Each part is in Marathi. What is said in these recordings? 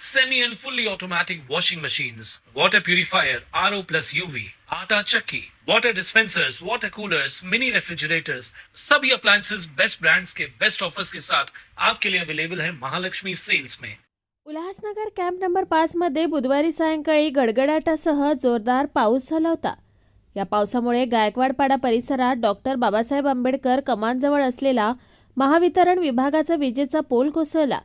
semi and fully automatic washing machines, water purifier, RO plus UV, आटा चक्की, water dispensers, water coolers, mini refrigerators, सभी appliances बेस्ट brands के बेस्ट ऑफर्स के साथ आपके लिए अवेलेबल है महालक्ष्मी सेल्स में उल्हासनगर कॅम्प नंबर पाचमध्ये बुधवारी सायंकाळी गडगडाटासह जोरदार पाऊस झाला होता. या पावसामुळे गायकवाडपाडा परिसरात डॉक्टर बाबासाहेब आंबेडकर कमानजवळ असलेला महावितरण विभागाचा विजेचा पोल कोसळला.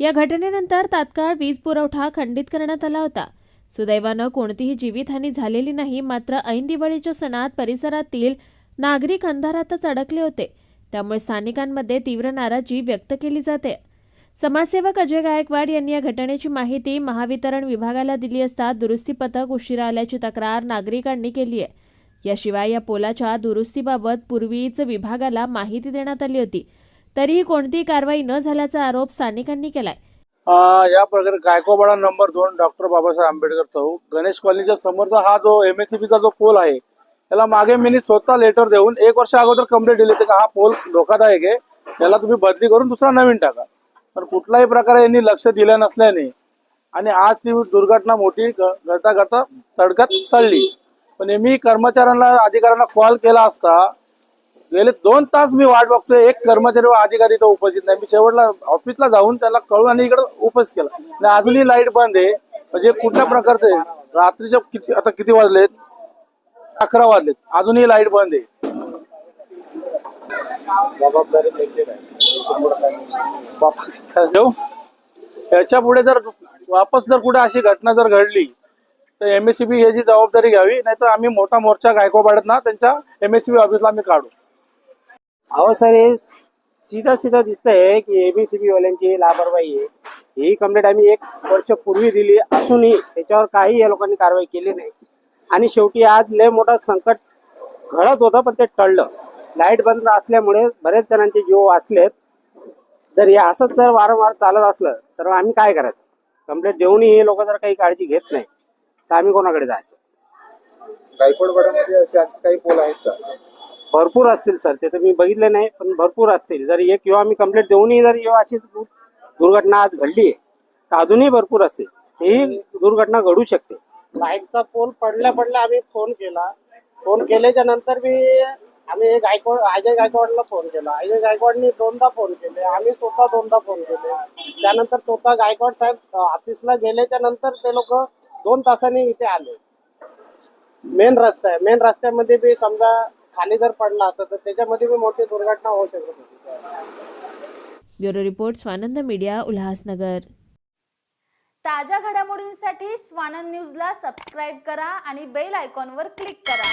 या घटनेनंतर तात्काळ वीज पुरवठा खंडित करण्यात आला होता. सुदैवानं कोणतीही जीवितहानी झालेली नाही मात्र ऐन दिवाळीच्या सणात परिसरातील नागरिक अंधारातच अडकले होते. त्यामुळे स्थानिकांमध्ये तीव्र नाराजी व्यक्त केली जाते. समाजसेवक अजय गायकवाड यांनी या घटनेची माहिती महावितरण विभागाला दिली असता दुरुस्ती पथक उशिरा आल्याची तक्रार नागरिकांनी केली आहे. याशिवाय या पोलाच्या दुरुस्तीबाबत पूर्वीच विभागाला माहिती देण्यात आली होती. तरीही कोणतीही कारवाई न झाल्याचा आरोप स्थानिकांनी केलाय. या प्रकारे गायकोबाडा नंबर दोन डॉक्टर बाबासाहेब आंबेडकर चौक गणेश कॉलनीच्या समोरचा हा जो एम एस जो पोल आहे त्याला मागे मी स्वतः लेटर देऊन एक वर्ष अगोदर कंप्लेंट दिली होती का हा पोल धोकादायक आहे त्याला तुम्ही बदली करून दुसरा नवीन टाका. पण कुठल्याही प्रकारे यांनी लक्ष दिलं नसल्याने आणि आज ती दुर्घटना मोठी घडता घडता तडकात टळली पण मी कर्मचाऱ्यांना अधिकाऱ्यांना कॉल केला असता गेले दोन तास मी वाट बघतोय. एक कर्मचारी व अधिकारी तो उपस्थित नाही. मी शेवटला ऑफिसला जाऊन त्याला कळून आणि इकडे उपस्थित केला. आणि अजूनही लाइट बंद आहे. म्हणजे कुठल्या प्रकारचं रात्रीच्या किती आता किती वाजलेत? अकरा वाजलेत. अजूनही लाइट बंद आहे. याच्यापुढे जर वापस जर कुठे अशी घटना जर घडली तर एमएससीबी याची जबाबदारी घ्यावी. नाहीतर आम्ही मोठा मोर्चा गायकवाड ना त्यांच्या एमएससीबी ऑफिसला आम्ही काढू. अहो सर हे सीधा सीधा दिसतंय की एबीसीबी वाल्यांची लापरवाही आहे. ही कंप्लेंट आम्ही एक वर्ष पूर्वी दिली असूनही त्याच्यावर काही या लोकांनी कारवाई केली नाही. आणि शेवटी आज लय मोठा संकट घडत होतं पण ते टळलं. लाइट बंद असल्यामुळे बरेच जणांचे जीव वाचलेत. जर हे असंच जर वारंवार चालत असलं तर आम्ही काय करायचं? कंप्लेंट देऊनही हे लोक जर काही काळजी घेत नाही तर आम्ही कोणाकडे जायचं? गायकवाडवाड्यामध्ये असे आणखी काही पोल आहेत का? भरपूर असतील सर. ते तर मी बघितले नाही पण भरपूर असतील. जर एक किंवा आम्ही कंप्लेंट देऊनही जर येऊ अशीच दुर्घटना आज घडली आहे तर अजूनही भरपूर असतील. ही दुर्घटना घडू शकते. लाईटचा पोल पडल्या पडल्या आम्ही फोन केला. फोन केल्याच्यानंतर मी आम्ही गायकवाड अजय गायकवाडला फोन केला. अजय गायकवाडनी दोनदा फोन केले. आम्ही स्वतः दोनदा फोन केले. त्यानंतर स्वतः गायकवाड साहेब ऑफिसला गेल्याच्यानंतर ते लोक दोन तासांनी इथे आले. मेन रस्ता आहे. मेन रस्त्यामध्ये बी समजा खाली जर पडला असता तर त्याच्यामध्ये बी मोठी दुर्घटना होऊ शकत. होती bureau report Swanand media Ulhasnagar. ताज्या घडामोडींसाठी स्वानंद न्यूजला सबस्क्राईब करा आणि बेल आयकॉनवर क्लिक करा.